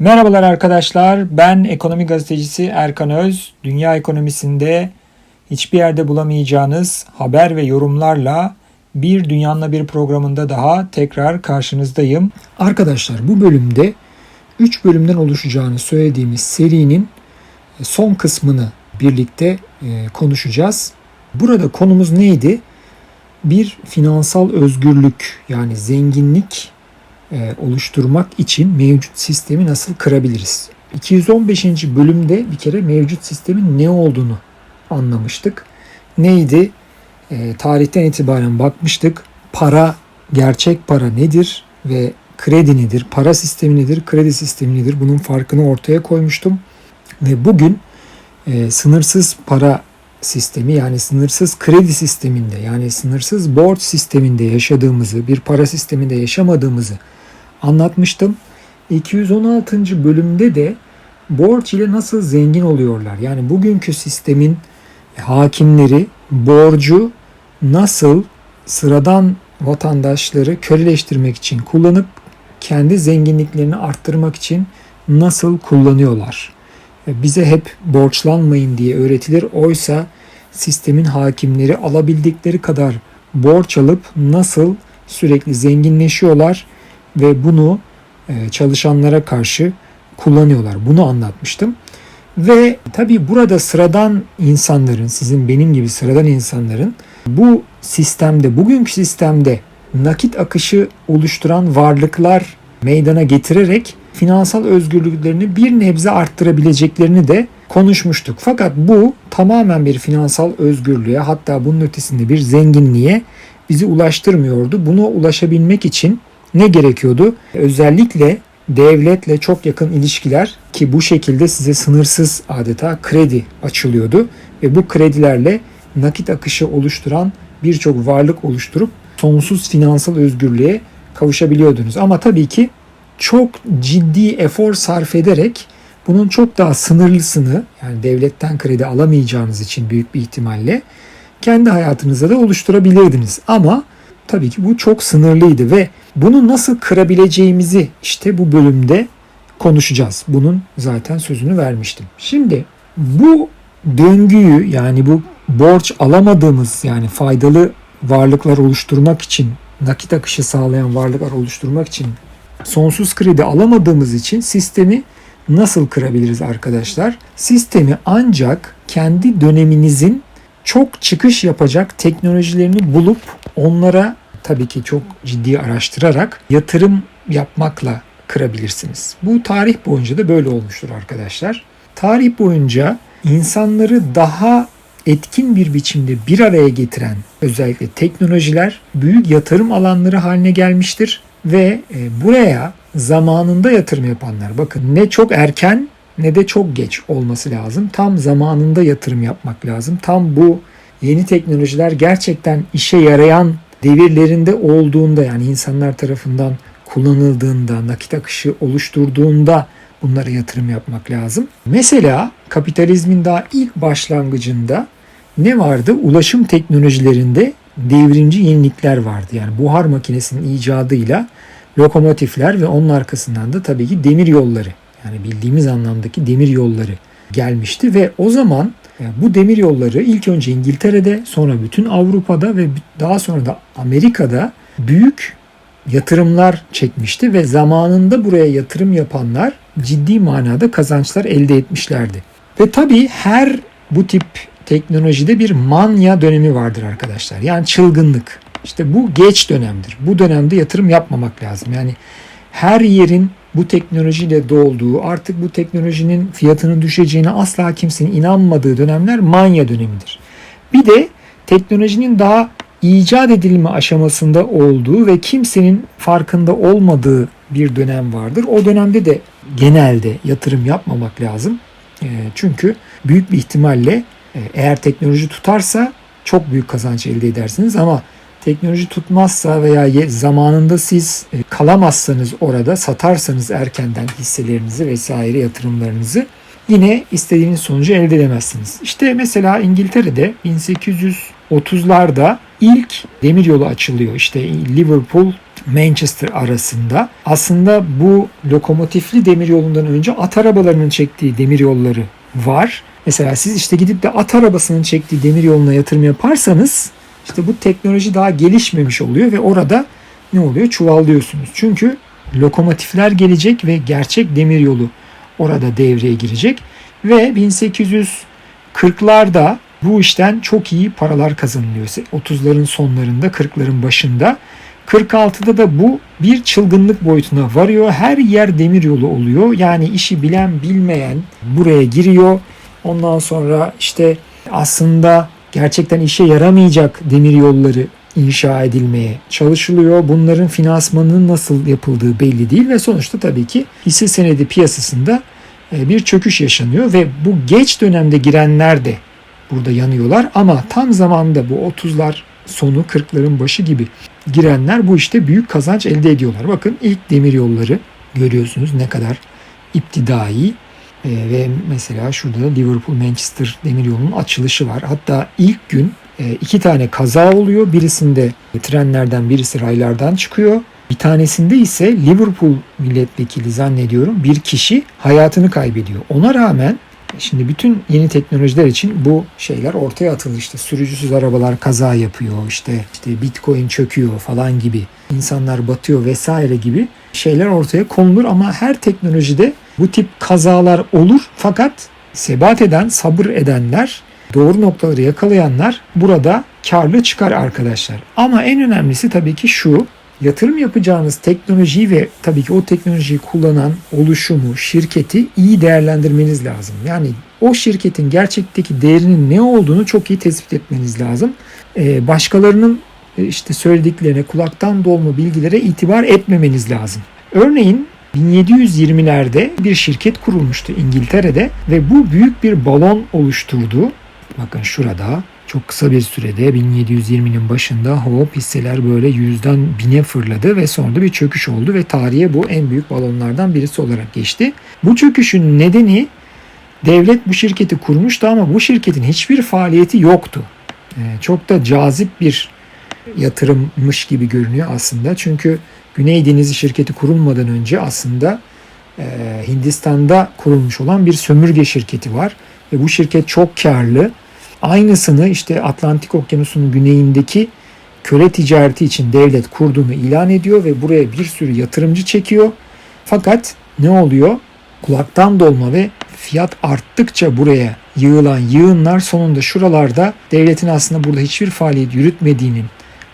Merhabalar arkadaşlar. Ben ekonomi gazetecisi Erkan Öz. Dünya ekonomisinde hiçbir yerde bulamayacağınız haber ve yorumlarla bir Dünyanla Bir programında daha tekrar karşınızdayım. Arkadaşlar bu bölümde 3 bölümden oluşacağını söylediğimiz serinin son kısmını birlikte e, konuşacağız. Burada konumuz neydi? Bir finansal özgürlük yani zenginlik oluşturmak için mevcut sistemi nasıl kırabiliriz? 215. bölümde bir kere mevcut sistemin ne olduğunu anlamıştık. Neydi? E, tarihten itibaren bakmıştık. Para, gerçek para nedir ve kredi nedir? Para sistemi nedir? Kredi sistemi nedir? Bunun farkını ortaya koymuştum. Ve bugün e, sınırsız para sistemi yani sınırsız kredi sisteminde yani sınırsız borç sisteminde yaşadığımızı, bir para sisteminde yaşamadığımızı anlatmıştım. 216. bölümde de borç ile nasıl zengin oluyorlar? Yani bugünkü sistemin hakimleri borcu nasıl sıradan vatandaşları köleleştirmek için kullanıp kendi zenginliklerini arttırmak için nasıl kullanıyorlar? Bize hep borçlanmayın diye öğretilir. Oysa sistemin hakimleri alabildikleri kadar borç alıp nasıl sürekli zenginleşiyorlar ve bunu e, çalışanlara karşı kullanıyorlar. Bunu anlatmıştım. Ve tabi burada sıradan insanların, sizin benim gibi sıradan insanların bu sistemde, bugünkü sistemde nakit akışı oluşturan varlıklar meydana getirerek finansal özgürlüklerini bir nebze arttırabileceklerini de konuşmuştuk. Fakat bu tamamen bir finansal özgürlüğe hatta bunun ötesinde bir zenginliğe bizi ulaştırmıyordu. Buna ulaşabilmek için ne gerekiyordu? Özellikle devletle çok yakın ilişkiler ki bu şekilde size sınırsız adeta kredi açılıyordu ve bu kredilerle nakit akışı oluşturan birçok varlık oluşturup sonsuz finansal özgürlüğe kavuşabiliyordunuz. Ama tabii ki çok ciddi efor sarf ederek bunun çok daha sınırlısını yani devletten kredi alamayacağınız için büyük bir ihtimalle kendi hayatınızda da oluşturabilirdiniz. Ama tabii ki bu çok sınırlıydı ve bunu nasıl kırabileceğimizi işte bu bölümde konuşacağız. Bunun zaten sözünü vermiştim. Şimdi bu döngüyü yani bu borç alamadığımız yani faydalı varlıklar oluşturmak için nakit akışı sağlayan varlıklar oluşturmak için sonsuz kredi alamadığımız için sistemi nasıl kırabiliriz arkadaşlar? Sistemi ancak kendi döneminizin çok çıkış yapacak teknolojilerini bulup onlara tabii ki çok ciddi araştırarak yatırım yapmakla kırabilirsiniz. Bu tarih boyunca da böyle olmuştur arkadaşlar. Tarih boyunca insanları daha etkin bir biçimde bir araya getiren özellikle teknolojiler büyük yatırım alanları haline gelmiştir ve e, buraya zamanında yatırım yapanlar bakın ne çok erken ne de çok geç olması lazım. Tam zamanında yatırım yapmak lazım. Tam bu yeni teknolojiler gerçekten işe yarayan devirlerinde olduğunda yani insanlar tarafından kullanıldığında, nakit akışı oluşturduğunda bunlara yatırım yapmak lazım. Mesela kapitalizmin daha ilk başlangıcında ne vardı? Ulaşım teknolojilerinde devrimci yenilikler vardı. Yani buhar makinesinin icadıyla lokomotifler ve onun arkasından da tabii ki demir yolları yani bildiğimiz anlamdaki demir yolları gelmişti ve o zaman bu demir yolları ilk önce İngiltere'de sonra bütün Avrupa'da ve daha sonra da Amerika'da büyük yatırımlar çekmişti ve zamanında buraya yatırım yapanlar ciddi manada kazançlar elde etmişlerdi. Ve tabii her bu tip teknolojide bir manya dönemi vardır arkadaşlar. Yani çılgınlık. İşte bu geç dönemdir. Bu dönemde yatırım yapmamak lazım. Yani her yerin bu teknolojiyle dolduğu, artık bu teknolojinin fiyatının düşeceğine asla kimsenin inanmadığı dönemler manya dönemidir. Bir de teknolojinin daha icat edilme aşamasında olduğu ve kimsenin farkında olmadığı bir dönem vardır. O dönemde de genelde yatırım yapmamak lazım. E, çünkü büyük bir ihtimalle e, eğer teknoloji tutarsa çok büyük kazanç elde edersiniz ama teknoloji tutmazsa veya zamanında siz e, kalamazsanız orada satarsanız erkenden hisselerinizi vesaire yatırımlarınızı yine istediğiniz sonucu elde edemezsiniz. İşte mesela İngiltere'de 30'larda ilk demiryolu açılıyor. İşte Liverpool Manchester arasında. Aslında bu lokomotifli demiryolundan önce at arabalarının çektiği demiryolları var. Mesela siz işte gidip de at arabasının çektiği demiryoluna yatırım yaparsanız işte bu teknoloji daha gelişmemiş oluyor ve orada ne oluyor? Çuvallıyorsunuz. Çünkü lokomotifler gelecek ve gerçek demiryolu orada devreye girecek ve 1840'larda bu işten çok iyi paralar kazanılıyor. 30'ların sonlarında, 40'ların başında. 46'da da bu bir çılgınlık boyutuna varıyor. Her yer demiryolu oluyor. Yani işi bilen bilmeyen buraya giriyor. Ondan sonra işte aslında gerçekten işe yaramayacak demiryolları inşa edilmeye çalışılıyor. Bunların finansmanının nasıl yapıldığı belli değil ve sonuçta tabii ki hisse senedi piyasasında e, bir çöküş yaşanıyor ve bu geç dönemde girenler de burada yanıyorlar ama tam zamanda bu 30'lar sonu 40'ların başı gibi girenler bu işte büyük kazanç elde ediyorlar. Bakın ilk demir yolları görüyorsunuz ne kadar iptidai e, ve mesela şurada da Liverpool Manchester demir yolunun açılışı var. Hatta ilk gün e, iki tane kaza oluyor. Birisinde trenlerden birisi raylardan çıkıyor. Bir tanesinde ise Liverpool milletvekili zannediyorum bir kişi hayatını kaybediyor. Ona rağmen Şimdi bütün yeni teknolojiler için bu şeyler ortaya atıldı. İşte sürücüsüz arabalar kaza yapıyor işte işte bitcoin çöküyor falan gibi insanlar batıyor vesaire gibi şeyler ortaya konulur. Ama her teknolojide bu tip kazalar olur. Fakat sebat eden sabır edenler doğru noktaları yakalayanlar burada karlı çıkar arkadaşlar. Ama en önemlisi tabii ki şu yatırım yapacağınız teknolojiyi ve tabii ki o teknolojiyi kullanan oluşumu, şirketi iyi değerlendirmeniz lazım. Yani o şirketin gerçekteki değerinin ne olduğunu çok iyi tespit etmeniz lazım. Ee, başkalarının e, işte söylediklerine, kulaktan dolma bilgilere itibar etmemeniz lazım. Örneğin 1720'lerde bir şirket kurulmuştu İngiltere'de ve bu büyük bir balon oluşturdu. Bakın şurada çok kısa bir sürede 1720'nin başında hop hisseler böyle yüzden bine fırladı ve sonra da bir çöküş oldu ve tarihe bu en büyük balonlardan birisi olarak geçti. Bu çöküşün nedeni devlet bu şirketi kurmuştu ama bu şirketin hiçbir faaliyeti yoktu. Ee, çok da cazip bir yatırımmış gibi görünüyor aslında. Çünkü Güney Denizi şirketi kurulmadan önce aslında e, Hindistan'da kurulmuş olan bir sömürge şirketi var. Ve bu şirket çok karlı Aynısını işte Atlantik Okyanusu'nun güneyindeki köle ticareti için devlet kurduğunu ilan ediyor ve buraya bir sürü yatırımcı çekiyor. Fakat ne oluyor? Kulaktan dolma ve fiyat arttıkça buraya yığılan yığınlar sonunda şuralarda devletin aslında burada hiçbir faaliyet yürütmediğinin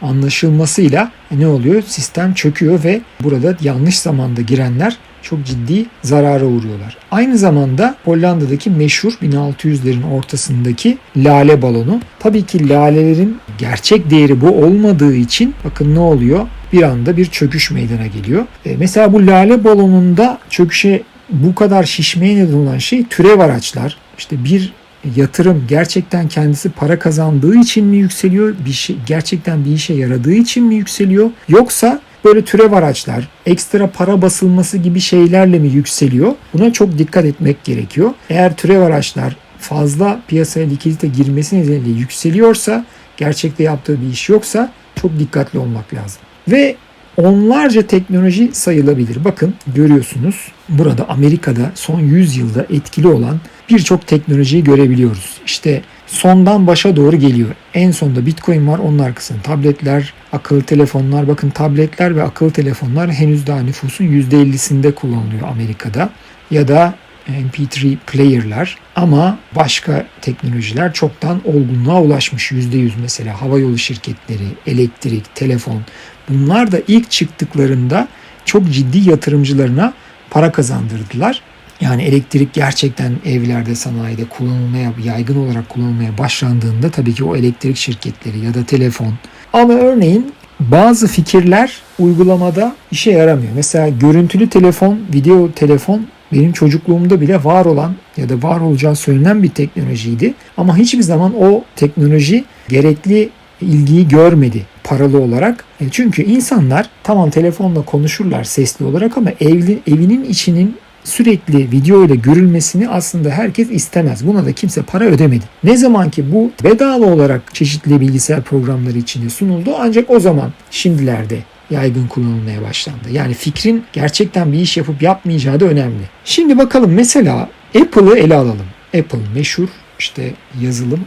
anlaşılmasıyla ne oluyor? Sistem çöküyor ve burada yanlış zamanda girenler çok ciddi zarara uğruyorlar. Aynı zamanda Hollanda'daki meşhur 1600'lerin ortasındaki lale balonu. Tabii ki lalelerin gerçek değeri bu olmadığı için bakın ne oluyor? Bir anda bir çöküş meydana geliyor. E, mesela bu lale balonunda çöküşe bu kadar şişmeye neden olan şey türev araçlar. İşte bir yatırım gerçekten kendisi para kazandığı için mi yükseliyor? Bir şey gerçekten bir işe yaradığı için mi yükseliyor? Yoksa böyle türev araçlar, ekstra para basılması gibi şeylerle mi yükseliyor? Buna çok dikkat etmek gerekiyor. Eğer türev araçlar fazla piyasaya likidite girmesi nedeniyle yükseliyorsa, gerçekte yaptığı bir iş yoksa çok dikkatli olmak lazım. Ve onlarca teknoloji sayılabilir. Bakın görüyorsunuz burada Amerika'da son 100 yılda etkili olan birçok teknolojiyi görebiliyoruz. İşte sondan başa doğru geliyor. En sonda Bitcoin var, onun arkasında tabletler, akıllı telefonlar. Bakın tabletler ve akıllı telefonlar henüz daha nüfusun %50'sinde kullanılıyor Amerika'da. Ya da MP3 player'lar ama başka teknolojiler çoktan olgunluğa ulaşmış %100 mesela havayolu şirketleri, elektrik, telefon bunlar da ilk çıktıklarında çok ciddi yatırımcılarına para kazandırdılar. Yani elektrik gerçekten evlerde, sanayide kullanılmaya, yaygın olarak kullanılmaya başlandığında tabii ki o elektrik şirketleri ya da telefon. Ama örneğin bazı fikirler uygulamada işe yaramıyor. Mesela görüntülü telefon, video telefon benim çocukluğumda bile var olan ya da var olacağı söylenen bir teknolojiydi. Ama hiçbir zaman o teknoloji gerekli ilgiyi görmedi paralı olarak. E, çünkü insanlar tamam telefonla konuşurlar sesli olarak ama evli, evinin içinin sürekli video ile görülmesini aslında herkes istemez. Buna da kimse para ödemedi. Ne zaman ki bu bedava olarak çeşitli bilgisayar programları içinde sunuldu ancak o zaman şimdilerde yaygın kullanılmaya başlandı. Yani fikrin gerçekten bir iş yapıp yapmayacağı da önemli. Şimdi bakalım mesela Apple'ı ele alalım. Apple meşhur işte yazılım,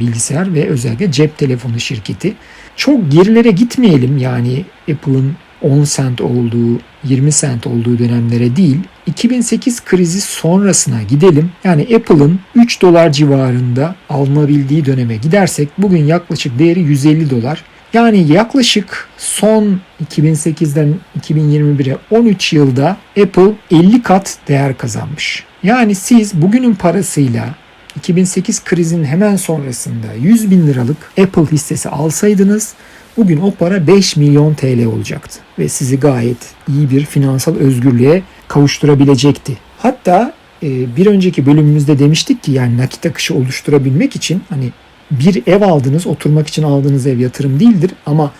bilgisayar ve özellikle cep telefonu şirketi. Çok gerilere gitmeyelim yani Apple'ın 10 sent olduğu, 20 sent olduğu dönemlere değil, 2008 krizi sonrasına gidelim. Yani Apple'ın 3 dolar civarında alınabildiği döneme gidersek bugün yaklaşık değeri 150 dolar. Yani yaklaşık son 2008'den 2021'e 13 yılda Apple 50 kat değer kazanmış. Yani siz bugünün parasıyla 2008 krizinin hemen sonrasında 100 bin liralık Apple hissesi alsaydınız bugün o para 5 milyon TL olacaktı. Ve sizi gayet iyi bir finansal özgürlüğe kavuşturabilecekti. Hatta e, bir önceki bölümümüzde demiştik ki yani nakit akışı oluşturabilmek için hani bir ev aldınız, oturmak için aldığınız ev yatırım değildir ama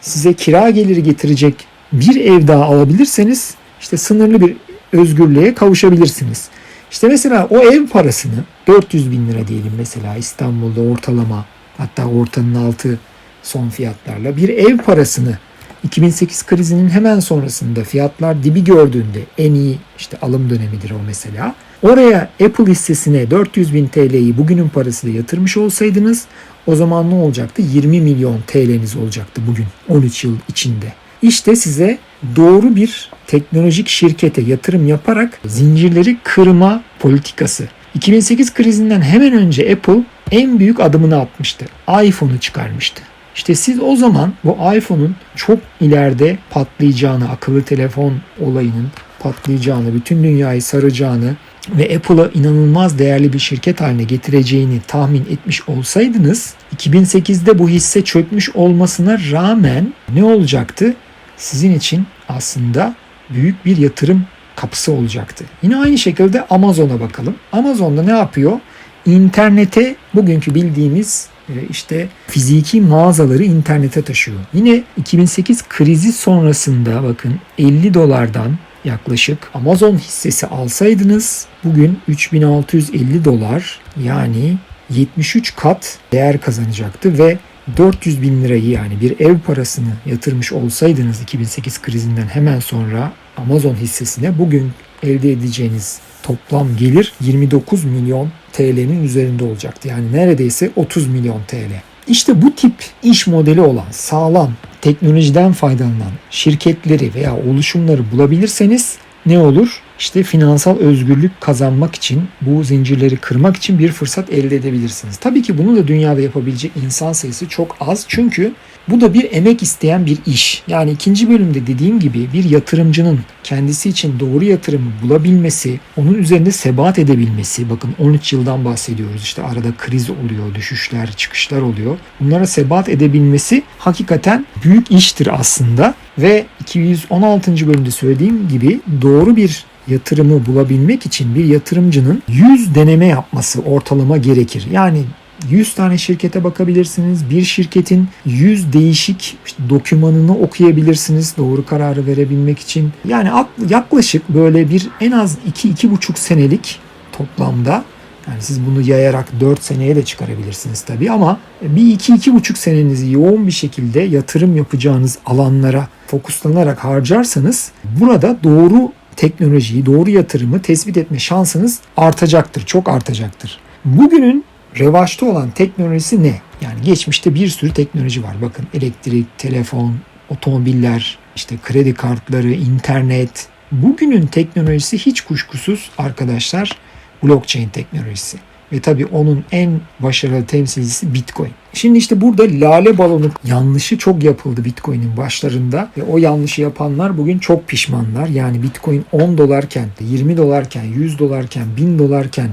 size kira geliri getirecek bir ev daha alabilirseniz işte sınırlı bir özgürlüğe kavuşabilirsiniz. İşte mesela o ev parasını 400 bin lira diyelim mesela İstanbul'da ortalama hatta ortanın altı son fiyatlarla bir ev parasını 2008 krizinin hemen sonrasında fiyatlar dibi gördüğünde en iyi işte alım dönemidir o mesela. Oraya Apple hissesine 400 bin TL'yi bugünün parasıyla yatırmış olsaydınız o zaman ne olacaktı? 20 milyon TL'niz olacaktı bugün 13 yıl içinde. İşte size doğru bir teknolojik şirkete yatırım yaparak zincirleri kırma politikası. 2008 krizinden hemen önce Apple en büyük adımını atmıştı. iPhone'u çıkarmıştı. İşte siz o zaman bu iPhone'un çok ileride patlayacağını, akıllı telefon olayının patlayacağını, bütün dünyayı saracağını ve Apple'a inanılmaz değerli bir şirket haline getireceğini tahmin etmiş olsaydınız 2008'de bu hisse çökmüş olmasına rağmen ne olacaktı? Sizin için aslında büyük bir yatırım kapısı olacaktı. Yine aynı şekilde Amazon'a bakalım. Amazon'da ne yapıyor? İnternete bugünkü bildiğimiz e, işte fiziki mağazaları internete taşıyor. Yine 2008 krizi sonrasında bakın 50 dolardan yaklaşık Amazon hissesi alsaydınız bugün 3650 dolar yani 73 kat değer kazanacaktı ve 400 bin lirayı yani bir ev parasını yatırmış olsaydınız 2008 krizinden hemen sonra Amazon hissesine bugün elde edeceğiniz toplam gelir 29 milyon TL'nin üzerinde olacaktı. Yani neredeyse 30 milyon TL. İşte bu tip iş modeli olan sağlam teknolojiden faydalanan şirketleri veya oluşumları bulabilirseniz ne olur? İşte finansal özgürlük kazanmak için, bu zincirleri kırmak için bir fırsat elde edebilirsiniz. Tabii ki bunu da dünyada yapabilecek insan sayısı çok az. Çünkü bu da bir emek isteyen bir iş. Yani ikinci bölümde dediğim gibi bir yatırımcının kendisi için doğru yatırımı bulabilmesi, onun üzerinde sebat edebilmesi. Bakın 13 yıldan bahsediyoruz. İşte arada kriz oluyor, düşüşler, çıkışlar oluyor. Bunlara sebat edebilmesi hakikaten büyük iştir aslında. Ve 216. bölümde söylediğim gibi doğru bir yatırımı bulabilmek için bir yatırımcının 100 deneme yapması ortalama gerekir. Yani 100 tane şirkete bakabilirsiniz. Bir şirketin 100 değişik dokümanını okuyabilirsiniz doğru kararı verebilmek için. Yani yaklaşık böyle bir en az 2-2,5 senelik toplamda yani siz bunu yayarak 4 seneye de çıkarabilirsiniz tabii ama bir 2-2,5 senenizi yoğun bir şekilde yatırım yapacağınız alanlara fokuslanarak harcarsanız burada doğru teknolojiyi, doğru yatırımı tespit etme şansınız artacaktır, çok artacaktır. Bugünün revaçta olan teknolojisi ne? Yani geçmişte bir sürü teknoloji var. Bakın elektrik, telefon, otomobiller, işte kredi kartları, internet. Bugünün teknolojisi hiç kuşkusuz arkadaşlar blockchain teknolojisi. Ve tabii onun en başarılı temsilcisi Bitcoin. Şimdi işte burada lale balonu yanlışı çok yapıldı Bitcoin'in başlarında. Ve o yanlışı yapanlar bugün çok pişmanlar. Yani Bitcoin 10 dolarken, 20 dolarken, 100 dolarken, 1000 dolarken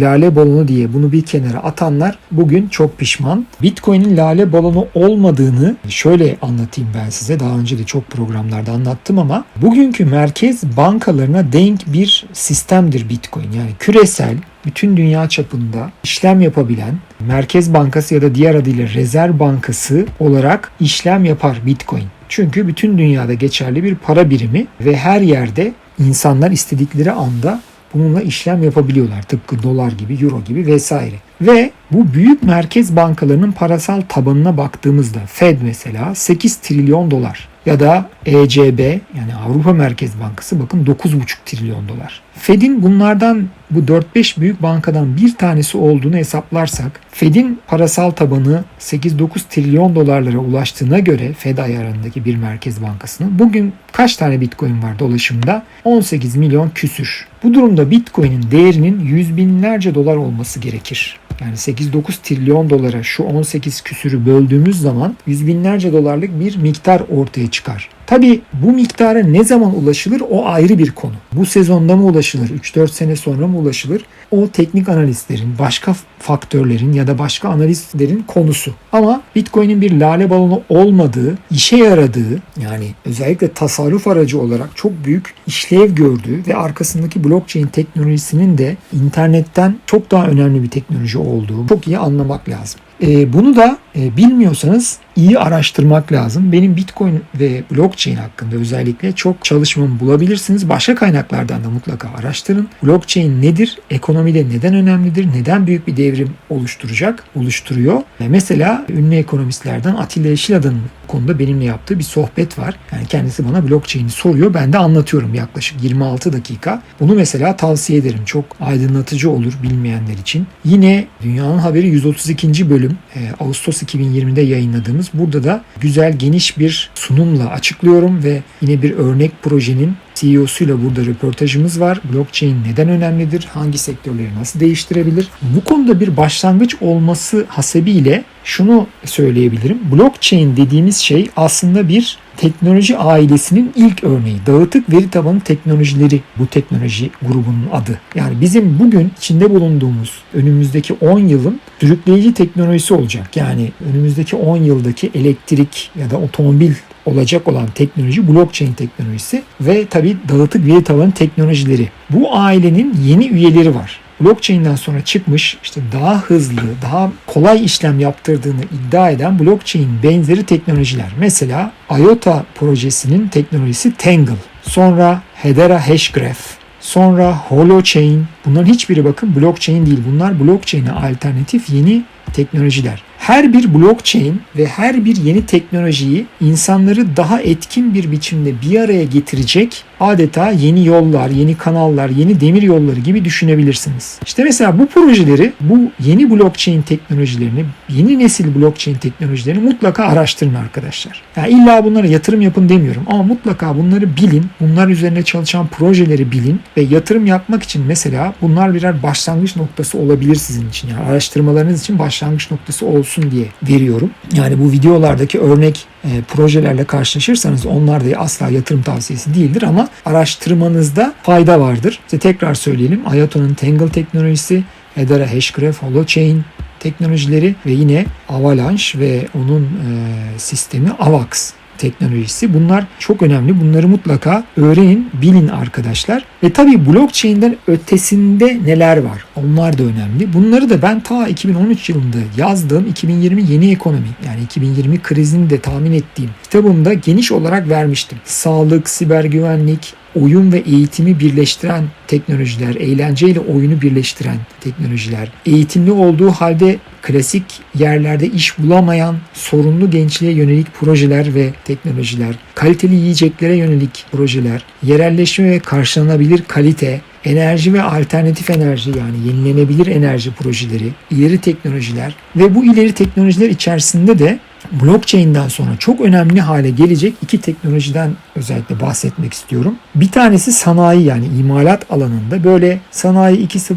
lale balonu diye bunu bir kenara atanlar bugün çok pişman. Bitcoin'in lale balonu olmadığını şöyle anlatayım ben size. Daha önce de çok programlarda anlattım ama bugünkü merkez bankalarına denk bir sistemdir Bitcoin. Yani küresel bütün dünya çapında işlem yapabilen Merkez Bankası ya da diğer adıyla Rezerv Bankası olarak işlem yapar Bitcoin. Çünkü bütün dünyada geçerli bir para birimi ve her yerde insanlar istedikleri anda bununla işlem yapabiliyorlar. Tıpkı dolar gibi, euro gibi vesaire. Ve bu büyük merkez bankalarının parasal tabanına baktığımızda Fed mesela 8 trilyon dolar ya da ECB yani Avrupa Merkez Bankası bakın 9,5 trilyon dolar. Fed'in bunlardan bu 4-5 büyük bankadan bir tanesi olduğunu hesaplarsak Fed'in parasal tabanı 8-9 trilyon dolarlara ulaştığına göre Fed ayarındaki bir merkez bankasının bugün kaç tane Bitcoin var dolaşımda? 18 milyon küsür. Bu durumda Bitcoin'in değerinin yüz binlerce dolar olması gerekir. Yani 8-9 trilyon dolara şu 18 küsürü böldüğümüz zaman yüz binlerce dolarlık bir miktar ortaya çıkar. Tabi bu miktara ne zaman ulaşılır o ayrı bir konu. Bu sezonda mı ulaşılır, 3-4 sene sonra mı ulaşılır? O teknik analistlerin, başka faktörlerin ya da başka analistlerin konusu. Ama Bitcoin'in bir lale balonu olmadığı, işe yaradığı yani özellikle tasarruf aracı olarak çok büyük işlev gördüğü ve arkasındaki blockchain teknolojisinin de internetten çok daha önemli bir teknoloji olduğu çok iyi anlamak lazım. E, bunu da e, bilmiyorsanız iyi araştırmak lazım. Benim Bitcoin ve blockchain hakkında özellikle çok çalışmamı bulabilirsiniz. Başka kaynaklardan da mutlaka araştırın. Blockchain nedir? Ekonomide neden önemlidir? Neden büyük bir devrim oluşturacak? Oluşturuyor. E, mesela ünlü ekonomistlerden Atilla Yeşilada'nın konuda benimle yaptığı bir sohbet var. Yani kendisi bana blockchain'i soruyor. Ben de anlatıyorum yaklaşık 26 dakika. Bunu mesela tavsiye ederim. Çok aydınlatıcı olur bilmeyenler için. Yine Dünyanın Haberi 132. bölüm e, Ağustos 2020'de yayınladığımız burada da güzel geniş bir sunumla açıklıyorum ve yine bir örnek projenin CEO'suyla burada röportajımız var. Blockchain neden önemlidir? Hangi sektörleri nasıl değiştirebilir? Bu konuda bir başlangıç olması hasebiyle şunu söyleyebilirim. Blockchain dediğimiz şey aslında bir teknoloji ailesinin ilk örneği. Dağıtık veri tabanı teknolojileri bu teknoloji grubunun adı. Yani bizim bugün içinde bulunduğumuz önümüzdeki 10 yılın sürükleyici teknolojisi olacak. Yani önümüzdeki 10 yıldaki elektrik ya da otomobil olacak olan teknoloji blockchain teknolojisi ve tabi dağıtık veri tabanı teknolojileri. Bu ailenin yeni üyeleri var. Blockchain'den sonra çıkmış işte daha hızlı, daha kolay işlem yaptırdığını iddia eden blockchain benzeri teknolojiler. Mesela IOTA projesinin teknolojisi Tangle. Sonra Hedera Hashgraph. Sonra Holochain. Bunların hiçbiri bakın blockchain değil. Bunlar blockchain'e alternatif yeni teknolojiler. Her bir blockchain ve her bir yeni teknolojiyi insanları daha etkin bir biçimde bir araya getirecek adeta yeni yollar, yeni kanallar, yeni demir yolları gibi düşünebilirsiniz. İşte mesela bu projeleri, bu yeni blockchain teknolojilerini, yeni nesil blockchain teknolojilerini mutlaka araştırın arkadaşlar. Yani illa bunlara yatırım yapın demiyorum ama mutlaka bunları bilin, bunlar üzerine çalışan projeleri bilin ve yatırım yapmak için mesela bunlar birer başlangıç noktası olabilir sizin için. Yani araştırmalarınız için başlangıç noktası olsun diye veriyorum. Yani bu videolardaki örnek e, projelerle karşılaşırsanız onlar da asla yatırım tavsiyesi değildir ama araştırmanızda fayda vardır. İşte tekrar söyleyelim. Ayato'nun Tangle teknolojisi, Hedera Hashgraph, Holochain teknolojileri ve yine Avalanche ve onun e, sistemi Avax teknolojisi. Bunlar çok önemli. Bunları mutlaka öğrenin, bilin arkadaşlar. Ve tabii blockchain'den ötesinde neler var? Onlar da önemli. Bunları da ben ta 2013 yılında yazdığım 2020 yeni ekonomi yani 2020 krizini de tahmin ettiğim kitabımda geniş olarak vermiştim. Sağlık, siber güvenlik, oyun ve eğitimi birleştiren teknolojiler, eğlenceyle oyunu birleştiren teknolojiler, eğitimli olduğu halde klasik yerlerde iş bulamayan sorunlu gençliğe yönelik projeler ve teknolojiler, kaliteli yiyeceklere yönelik projeler, yerelleşme ve karşılanabilir kalite, enerji ve alternatif enerji yani yenilenebilir enerji projeleri, ileri teknolojiler ve bu ileri teknolojiler içerisinde de blockchain'den sonra çok önemli hale gelecek iki teknolojiden özellikle bahsetmek istiyorum. Bir tanesi sanayi yani imalat alanında böyle sanayi 2.0,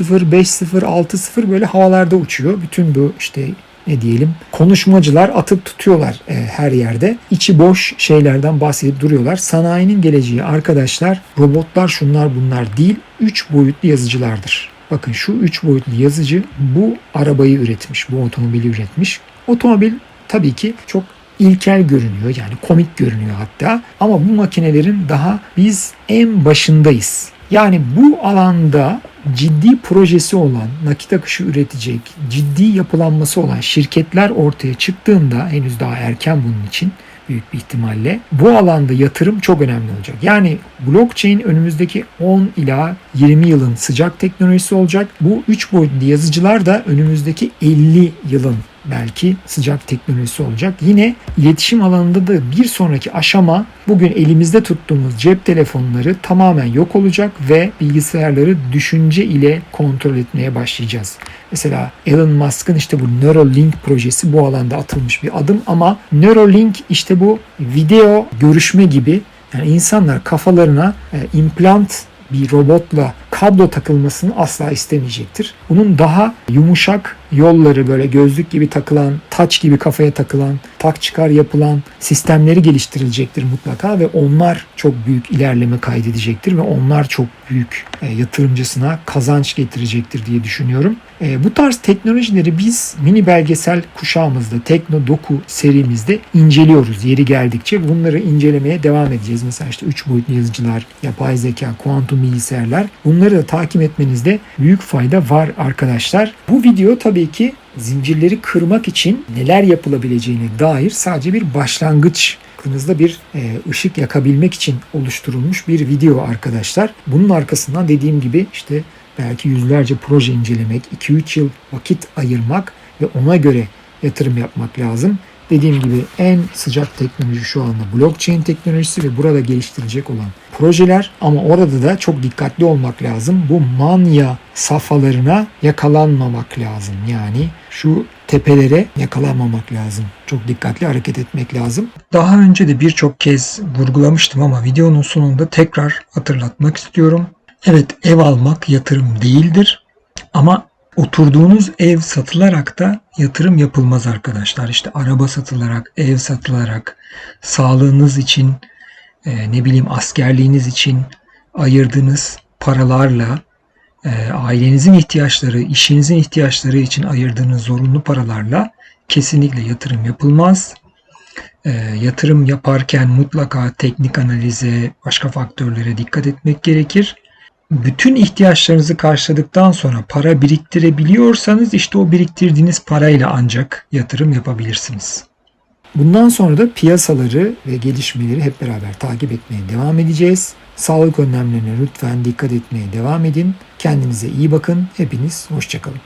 3.0, 5.0, 6.0 böyle havalarda uçuyor. Bütün bu işte ne diyelim konuşmacılar atıp tutuyorlar e, her yerde. İçi boş şeylerden bahsedip duruyorlar. Sanayinin geleceği arkadaşlar robotlar şunlar bunlar değil 3 boyutlu yazıcılardır. Bakın şu 3 boyutlu yazıcı bu arabayı üretmiş, bu otomobili üretmiş. Otomobil tabii ki çok ilkel görünüyor yani komik görünüyor hatta ama bu makinelerin daha biz en başındayız. Yani bu alanda ciddi projesi olan, nakit akışı üretecek, ciddi yapılanması olan şirketler ortaya çıktığında henüz daha erken bunun için büyük bir ihtimalle. Bu alanda yatırım çok önemli olacak. Yani blockchain önümüzdeki 10 ila 20 yılın sıcak teknolojisi olacak. Bu 3 boyutlu yazıcılar da önümüzdeki 50 yılın belki sıcak teknolojisi olacak. Yine iletişim alanında da bir sonraki aşama bugün elimizde tuttuğumuz cep telefonları tamamen yok olacak ve bilgisayarları düşünce ile kontrol etmeye başlayacağız. Mesela Elon Musk'ın işte bu Neuralink projesi bu alanda atılmış bir adım ama Neuralink işte bu video görüşme gibi yani insanlar kafalarına e, implant bir robotla kablo takılmasını asla istemeyecektir. Bunun daha yumuşak yolları böyle gözlük gibi takılan, taç gibi kafaya takılan, tak çıkar yapılan sistemleri geliştirilecektir mutlaka ve onlar çok büyük ilerleme kaydedecektir ve onlar çok büyük e, yatırımcısına kazanç getirecektir diye düşünüyorum. E, bu tarz teknolojileri biz mini belgesel kuşağımızda Tekno Doku serimizde inceliyoruz yeri geldikçe. Bunları incelemeye devam edeceğiz. Mesela işte 3 boyutlu yazıcılar, yapay zeka, kuantum bilgisayarlar. Bunları da takip etmenizde büyük fayda var arkadaşlar. Bu video tabii ki zincirleri kırmak için neler yapılabileceğine dair sadece bir başlangıç aklınızda bir e, ışık yakabilmek için oluşturulmuş bir video arkadaşlar. Bunun arkasından dediğim gibi işte belki yüzlerce proje incelemek, 2-3 yıl vakit ayırmak ve ona göre yatırım yapmak lazım. Dediğim gibi en sıcak teknoloji şu anda blockchain teknolojisi ve burada geliştirecek olan projeler ama orada da çok dikkatli olmak lazım. Bu manya safhalarına yakalanmamak lazım. Yani şu tepelere yakalanmamak lazım. Çok dikkatli hareket etmek lazım. Daha önce de birçok kez vurgulamıştım ama videonun sonunda tekrar hatırlatmak istiyorum. Evet ev almak yatırım değildir ama oturduğunuz ev satılarak da yatırım yapılmaz arkadaşlar. İşte araba satılarak, ev satılarak, sağlığınız için, e, ne bileyim askerliğiniz için ayırdığınız paralarla e, ailenizin ihtiyaçları, işinizin ihtiyaçları için ayırdığınız zorunlu paralarla kesinlikle yatırım yapılmaz. E, yatırım yaparken mutlaka teknik analize, başka faktörlere dikkat etmek gerekir. Bütün ihtiyaçlarınızı karşıladıktan sonra para biriktirebiliyorsanız işte o biriktirdiğiniz parayla ancak yatırım yapabilirsiniz. Bundan sonra da piyasaları ve gelişmeleri hep beraber takip etmeye devam edeceğiz. Sağlık önlemlerine lütfen dikkat etmeye devam edin. Kendinize iyi bakın. Hepiniz hoşçakalın.